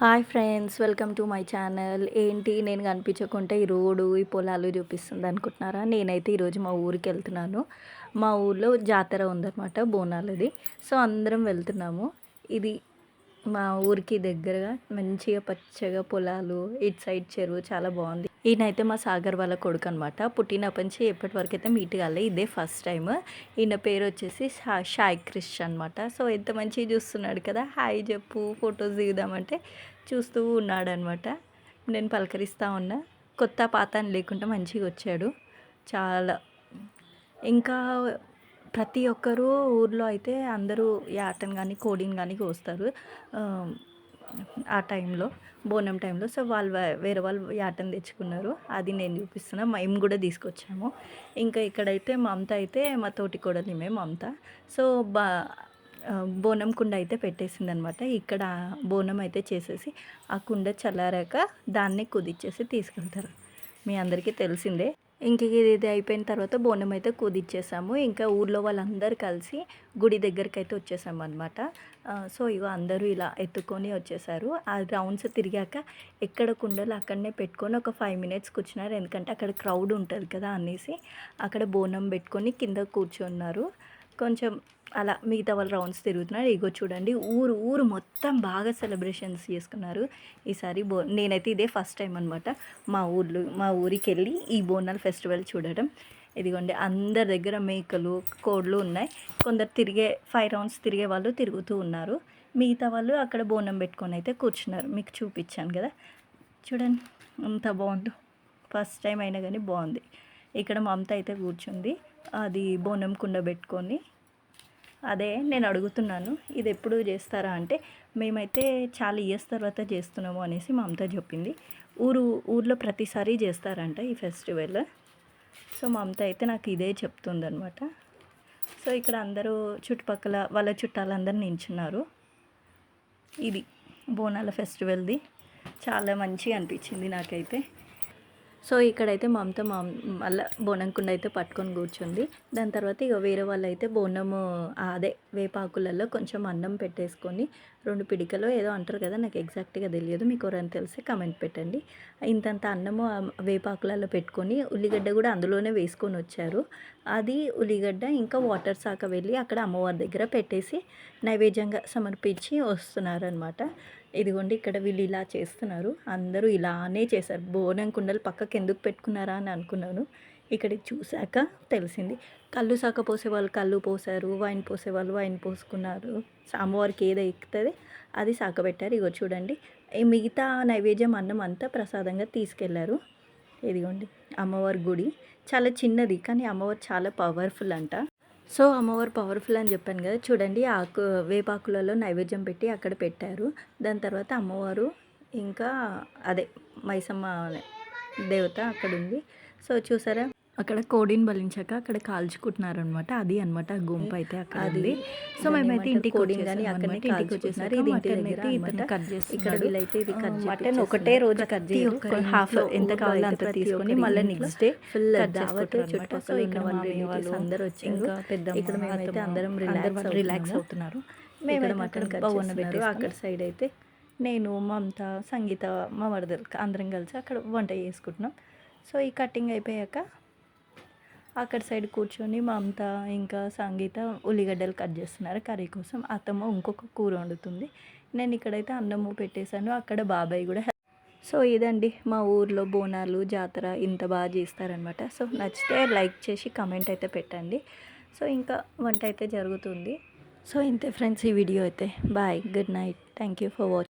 Hi friends welcome to my channel. ఏంటి? నేను కనిపించకుంటే ఈ రోడ్డు ఈ పొలాలు చూపిస్తుంది అనుకుంటున్నారా? నేనైతే ఈరోజు మా ఊరికి వెళ్తున్నాను. మా ఊర్లో జాతర ఉందన్నమాట బోనాలది. సో అందరం వెళ్తున్నాము. ఇది మా ఊరికి దగ్గరగా మంచిగా పచ్చగా పొలాలు ఇటు సైడ్ చెరువు చాలా బాగుంది. ఈయనైతే మా సాగర్ వాళ్ళ కొడుకు అనమాట పుట్టినప్పటి నుంచి ఎప్పటి వరకు అయితే మీట్ కాలే. ఇదే ఫస్ట్ టైం ఈయన పేరు వచ్చేసి షాయ్ క్రిష్ అనమాట సో ఎంత మంచిగా చూస్తున్నాడు కదా. హాయ్ చెప్పు ఫొటోస్ దిగుదామంటే చూస్తూ ఉన్నాడు అనమాట నేను పలకరిస్తూ ఉన్నా. కొత్త పాత అని లేకుండా మంచిగా వచ్చాడు. చాలా. ఇంకా ప్రతి ఒక్కరూ ఊర్లో అయితే అందరూ యాటను కానీ కోడిని కానీ కోస్తారు. ఆ టైంలో బోనం టైంలో. సో వాళ్ళు వేరే వాళ్ళు యాటను తెచ్చుకున్నారు. అది నేను చూపిస్తున్నా. మేము కూడా తీసుకొచ్చాము. ఇంకా ఇక్కడైతే మమత అయితే మా తోటి కోడలిమే మమత సో బా బోనం కుండ అయితే పెట్టేసింది అనమాట ఇక్కడ బోనం అయితే చేసేసి ఆ కుండ చల్లారాక దాన్ని కుదిచ్చేసి తీసుకెళ్తారు. మీ అందరికీ తెలిసిందే. ఇంక ఇది అయిపోయిన తర్వాత బోనం అయితే కుదిచ్చేసాము. ఇంకా ఊర్లో వాళ్ళందరూ కలిసి గుడి దగ్గరికి అయితే వచ్చేసాము అనమాట సో ఇగో అందరూ ఇలా ఎత్తుకొని వచ్చేసారు. ఆ రౌండ్స్ తిరిగాక ఎక్కడ కుండలు అక్కడనే పెట్టుకొని ఒక ఫైవ్ మినిట్స్ కూర్చున్నారు. ఎందుకంటే అక్కడ క్రౌడ్ ఉంటుంది కదా అనేసి అక్కడ బోనం పెట్టుకొని కింద కూర్చున్నారు. కొంచెం అలా మిగతా వాళ్ళు రౌండ్స్ తిరుగుతున్నారు. ఇగో చూడండి ఊరు ఊరు మొత్తం బాగా సెలబ్రేషన్స్ చేసుకున్నారు. ఈసారి బో నేనైతే ఇదే ఫస్ట్ టైం అనమాట మా ఊర్లో మా ఊరికి వెళ్ళి ఈ బోనాల ఫెస్టివల్ చూడడం ఇదిగోండి అందరి దగ్గర మేకలు కోళ్ళు ఉన్నాయి. కొందరు తిరిగే ఫైవ్ రౌండ్స్ తిరిగే వాళ్ళు తిరుగుతూ ఉన్నారు. మిగతా వాళ్ళు అక్కడ బోనం పెట్టుకొని అయితే కూర్చున్నారు. మీకు చూపించాను కదా. చూడండి అంత బాగుందో. ఫస్ట్ టైం అయినా కానీ బాగుంది. ఇక్కడ మమత అయితే కూర్చుంది. అది బోనం కుండ పెట్టుకొని అదే నేను అడుగుతున్నాను ఇది ఎప్పుడు చేస్తారా? అంటే మేమైతే చాలా ఇయర్స్ తర్వాత చేస్తున్నాము అనేసి మా అమ్మతో చెప్పింది. ఊరు ఊర్లో ప్రతిసారి చేస్తారంట ఈ ఫెస్టివల్. సో మా అమ్మత అయితే నాకు ఇదే చెప్తుందనమాట సో ఇక్కడ అందరూ చుట్టుపక్కల వాళ్ళ చుట్టాలందరూ నించున్నారు. ఇది బోనాల ఫెస్టివల్ది. చాలా మంచిగా అనిపించింది నాకైతే. సో ఇక్కడైతే మమత మా మళ్ళీ బోనం కుండ అయితే పట్టుకొని కూర్చుంది. దాని తర్వాత ఇక వేరే వాళ్ళు అయితే బోనము అదే వేపాకులలో కొంచెం అన్నం పెట్టేసుకొని రెండు పిడికలో ఏదో అంటారు కదా నాకు ఎగ్జాక్ట్గా తెలియదు. మీకు ఎవరైనా తెలిస్తే కమెంట్ పెట్టండి. ఇంతంత అన్నము వేపాకులలో పెట్టుకొని ఉల్లిగడ్డ కూడా అందులోనే వేసుకొని వచ్చారు. అది ఉల్లిగడ్డ ఇంకా వాటర్ సాక వెళ్ళి అక్కడ అమ్మవారి దగ్గర పెట్టేసి నైవేద్యంగా సమర్పించి వస్తున్నారనమాట ఇదిగోండి ఇక్కడ వీళ్ళు ఇలా చేస్తున్నారు. అందరూ ఇలానే చేశారు. బోనం కుండలు పక్కకి ఎందుకు పెట్టుకున్నారా అని అనుకున్నాను. ఇక్కడ చూశాక తెలిసింది. కళ్ళు సాక పోసే వాళ్ళు కళ్ళు పోసారు వైన్ పోసే వాళ్ళు వైన్ పోసుకున్నారు. అమ్మవారికి ఏదో ఎక్కుతుంది అది సాక పెట్టారు. ఇగో చూడండి. మిగతా నైవేద్యం అన్నం అంతా ప్రసాదంగా తీసుకెళ్ళారు. ఇదిగోండి. అమ్మవారి గుడి. చాలా చిన్నది కానీ అమ్మవారు చాలా పవర్ఫుల్ అంట. సో అమ్మవారు పవర్ఫుల్ అని చెప్పాను కదా. చూడండి ఆకు వేపాకులలో నైవేద్యం పెట్టి అక్కడ పెట్టారు. దాని తర్వాత అమ్మవారు ఇంకా అదే మైసమ్మ దేవత అక్కడ ఉంది. సో చూసారా? అక్కడ కోడిని బలించాక అక్కడ కాల్చుకుంటున్నారు అనమాట అది అనమాట గుంపు అయితే అక్కడ అది సో మేమైతే ఇంటికి కోడిని కానీ అక్కడ ఇంటికి వచ్చేసినారు ఇది ఇంటి దగ్గర ఇతను కట్ చేసి ఇక్కడ వీళ్ళైతే ఇది కట్ మటన్ ఒకటే రోజు కట్ చేసి హాఫ్ ఎంత కావాలో అంత తీసుకొని మళ్ళీ నెక్స్ట్ డే ఫుల్ దావత్ చుట్టుపక్కల ఇక్కడ వాళ్ళు అందరూ వచ్చి ఇంకా పెద్ద ఇక్కడ మేమైతే అందరం రిలాక్స్ రిలాక్స్ అవుతున్నారు మేము మటన్ కట్ పెట్టి అక్కడ. సైడ్ అయితే నేను మమత సంగీత మా వరదలు అందరం కలిసి అక్కడ వంట చేసుకుంటున్నాం. సో ఈ కటింగ్ అయిపోయాక అక్కడ సైడ్ కూర్చొని మమత ఇంకా సంగీత ఉల్లిగడ్డలు కట్ చేస్తున్నారు. కర్రీ కోసం అత్తమ్మ ఇంకొక కూర వండుతుంది. నేను ఇక్కడైతే అన్నము పెట్టేశాను. అక్కడ బాబాయ్ కూడా సో ఇదండి మా ఊర్లో బోనాలు జాతర ఇంత బాగా చేస్తారనమాట సో నచ్చితే లైక్ చేసి కమెంట్ అయితే పెట్టండి. సో ఇంకా వంట అయితే జరుగుతుంది. సో ఇంతే ఫ్రెండ్స్ ఈ వీడియో అయితే. Bye good night. Thank you for watching